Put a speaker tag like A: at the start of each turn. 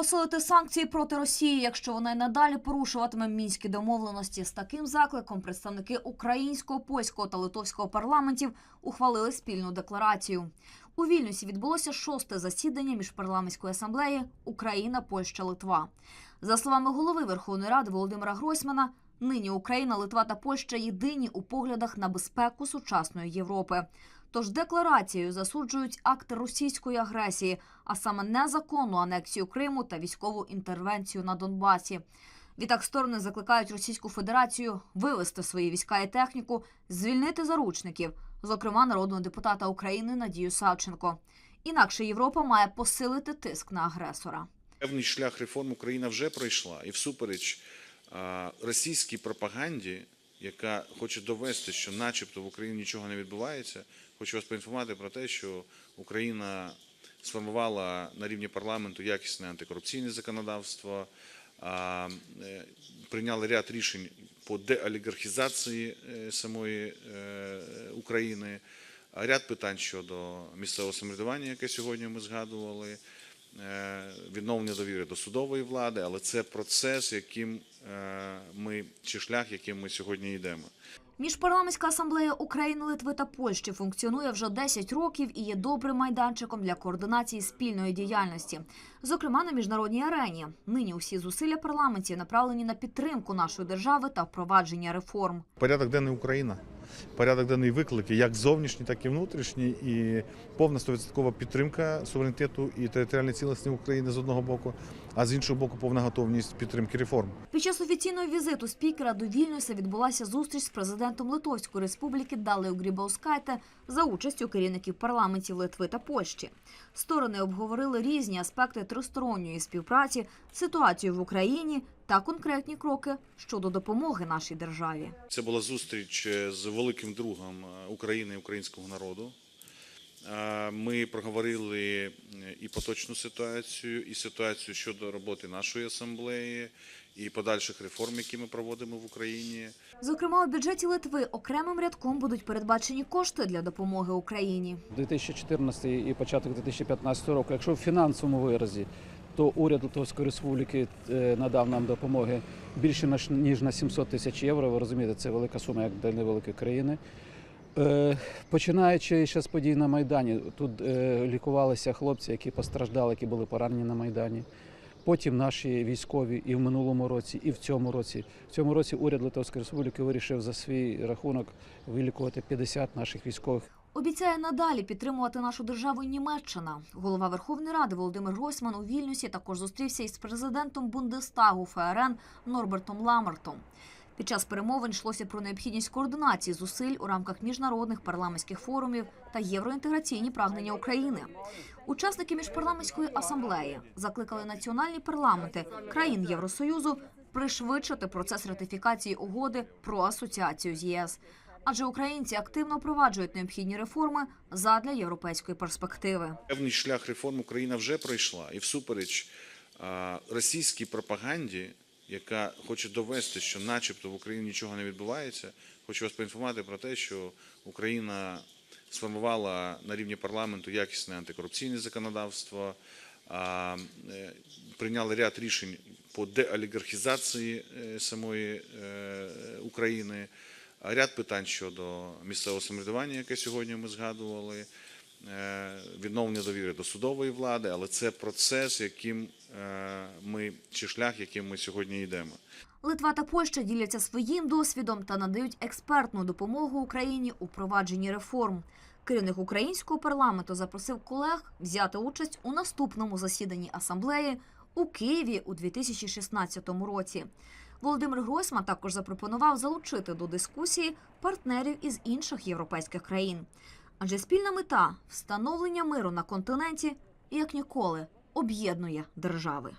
A: Посилити санкції проти Росії, якщо вона й надалі порушуватиме мінські домовленості. З таким закликом представники українського, польського та литовського парламентів ухвалили спільну декларацію. У Вільнюсі відбулося шосте засідання міжпарламентської асамблеї Україна, Польща, Литва. За словами голови Верховної Ради Володимира Гройсмана, нині Україна, Литва та Польща єдині у поглядах на безпеку сучасної Європи. Тож декларацією засуджують акти російської агресії, а саме незаконну анексію Криму та військову інтервенцію на Донбасі. Відтак сторони закликають Російську Федерацію вивести свої війська і техніку, звільнити заручників, зокрема народного депутата України Надію Савченко. Інакше Європа має посилити тиск на агресора.
B: Певний шлях реформ Україна вже пройшла, і всупереч російській пропаганді, яка хоче довести, що, начебто, в Україні нічого не відбувається, хочу вас поінформувати про те, що Україна сформувала на рівні парламенту якісне антикорупційне законодавство, е, прийняли ряд рішень по деолігархізації е, самої е, України, ряд питань щодо місцевого самоврядування, яке сьогодні ми згадували відновлення довіри до судової влади, але це процес, яким е, ми чи шлях, яким ми сьогодні йдемо.
A: Міжпарламентська асамблея України, Литви та Польщі функціонує вже 10 років і є добрим майданчиком для координації спільної діяльності, зокрема на міжнародній арені. Нині усі зусилля парламентів направлені на підтримку нашої держави та впровадження реформ.
C: Порядок денний Україна. Порядок денний виклики, як зовнішні, так і внутрішні, і повна 100% підтримка суверенітету і територіальної цілісності України з одного боку, а з іншого боку, повна готовність підтримки реформ.
A: Під час офіційного візиту спікера до Вільнюса відбулася зустріч з президентом Литовської республіки Далею Грібаускайте за участю керівників парламентів Литви та Польщі. Сторони обговорили різні аспекти тристоронньої співпраці, ситуацію в Україні та конкретні кроки щодо допомоги нашій державі.
B: Це була зустріч е, з великим другом е, України і українського народу. Е, Ми проговорили і поточну ситуацію, і ситуацію щодо роботи нашої асамблеї, і подальших реформ, які ми проводимо в Україні.
A: Зокрема, у бюджеті Литви окремим рядком будуть передбачені кошти для допомоги Україні.
D: 2014 і початок 2015 року, якщо в фінансовому виразі, то уряд Литовської Республіки е, надав нам допомоги більше ніж на 700 тисяч євро. Ви розумієте, це велика сума як для невеликої країни. Е, Починаючи ще з подій на Майдані, тут е, лікувалися хлопці, які постраждали, які були поранені на Майдані. Потім наші військові і в минулому році, і в цьому році. В цьому році уряд Литовської Республіки вирішив за свій рахунок вилікувати 50 наших військових.
A: Обіцяє надалі підтримувати нашу державу Німеччина. Голова Верховної Ради Володимир Гройсман у Вільнюсі також зустрівся із президентом Бундестагу ФРН Норбертом Ламертом. Під час перемовин йшлося про необхідність координації зусиль у рамках міжнародних парламентських форумів та євроінтеграційні прагнення України. Учасники міжпарламентської асамблеї закликали національні парламенти країн Євросоюзу пришвидшити процес ратифікації угоди про асоціацію з ЄС. Адже українці активно впроваджують необхідні реформи задля європейської перспективи.
B: Певний шлях реформ Україна вже пройшла, і всупереч російській пропаганді, яка хоче довести, що, начебто, в Україні нічого не відбувається, хочу вас поінформувати про те, що Україна сформувала на рівні парламенту якісне антикорупційне законодавство, е, прийняли ряд рішень по деолігархізації е, самої е, України, ряд питань щодо місцевого самоврядування, яке сьогодні ми згадували відновлення довіри до судової влади, але це процес, яким е, ми чи шлях, яким ми сьогодні йдемо.
A: Литва та Польща діляться своїм досвідом та надають експертну допомогу Україні у провадженні реформ. Керівник українського парламенту запросив колег взяти участь у наступному засіданні асамблеї у Києві у 2016 році. Володимир Гройсман також запропонував залучити до дискусії партнерів із інших європейських країн. Адже спільна мета встановлення миру на континенті як ніколи об'єднує держави.